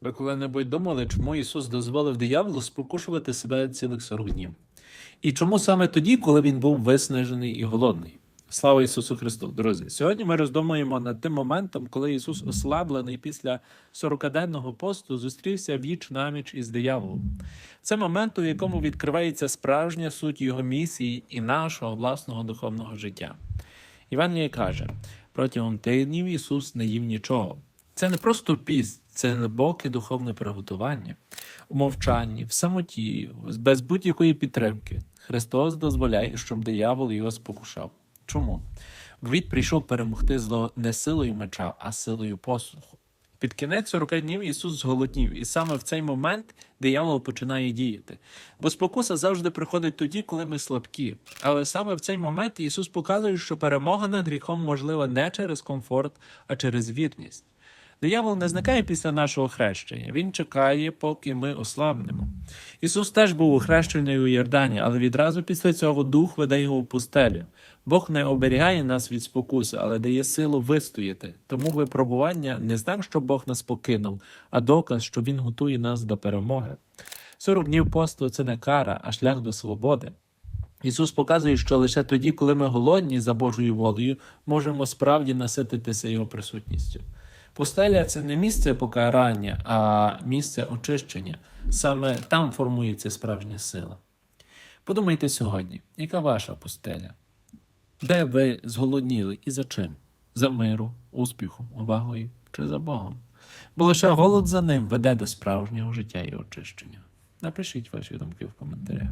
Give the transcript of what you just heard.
Ви коли-небудь думали, чому Ісус дозволив дияволу спокушувати себе цілих 40 днів? І чому саме тоді, коли він був виснажений і голодний? Слава Ісусу Христу, друзі! Сьогодні ми роздумуємо над тим моментом, коли Ісус, ослаблений після 40-денного посту, зустрівся віч наміч із дияволом. Це момент, у якому відкривається справжня суть його місії і нашого власного духовного життя. Іван каже: протягом тижнів Ісус не їв нічого. Це не просто піст, це глибоке духовне приготування. У мовчанні, в самоті, без будь-якої підтримки. Христос дозволяє, щоб диявол його спокушав. Чому? Бо він прийшов перемогти зло не силою меча, а силою послуху. Під кінець 40 днів Ісус зголоднів, і саме в цей момент диявол починає діяти. Бо спокуса завжди приходить тоді, коли ми слабкі. Але саме в цей момент Ісус показує, що перемога над гріхом можлива не через комфорт, а через вірність. Диявол не зникає після нашого хрещення. Він чекає, поки ми ослабнемо. Ісус теж був охрещений у Йордані, але відразу після цього дух веде його в пустелю. Бог не оберігає нас від спокуси, але дає силу вистояти. Тому випробування не знак, що Бог нас покинув, а доказ, що Він готує нас до перемоги. 40 днів посту це не кара, а шлях до свободи. Ісус показує, що лише тоді, коли ми голодні за Божою волею, можемо справді насититися Його присутністю. Пустеля це не місце покарання, а місце очищення. Саме там формується справжня сила. Подумайте сьогодні, яка ваша пустеля? Де ви зголодніли і за чим? За миру, успіхом, увагою чи за Богом? Бо лише голод за ним веде до справжнього життя і очищення. Напишіть ваші думки в коментарях.